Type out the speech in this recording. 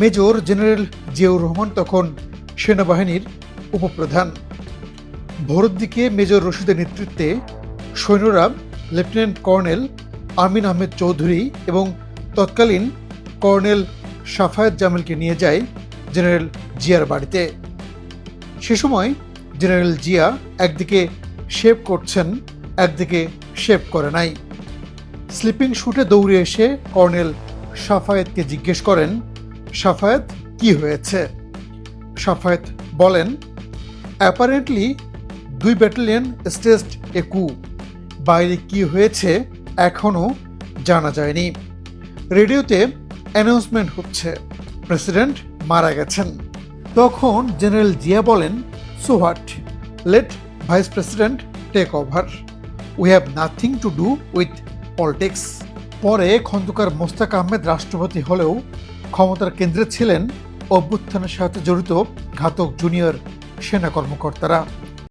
Major general Ziaur Rahman তখন সেনাবাহিনীর উপপ্রধান। ভোরের দিকে মেজর রশিদের নেতৃত্বে সৈন্যরা লেফটেন্যান্ট কর্নেল আমিন আহমেদ চৌধুরী এবং তৎকালীন কর্নেল সাফায়েত জামিলকে নিয়ে যায় জেনারেল জিয়ার বাড়িতে। সে সময় জেনারেল জিয়া একদিকে শেভ করছেন, একদিকে শেভ করে নাই। স্লিপিং শুটে দৌড়ে এসে কর্নেল সাফায়েতকে জিজ্ঞেস করেন সাফায়েত কি হয়েছে? সাফায়েত বলেন অ্যাপারেন্টলি দুই ব্যাটালিয়ন স্টেজড এ কু বাইরে কি হয়েছে এখনও জানা যায়নি। রেডিওতে অ্যানাউন্সমেন্ট হচ্ছে। প্রেসিডেন্ট মারা গেছেন। তখন জেনারেল জিয়া বলেন so what let vice president take over we have nothing to do with politics পরে খন্দকার মোস্তাক আহমেদ রাষ্ট্রপতি হলেও ক্ষমতার কেন্দ্রে ছিলেন অভ্যুত্থানের সাথে জড়িত ঘাতক জুনিয়র সেনা কর্মকর্তারা।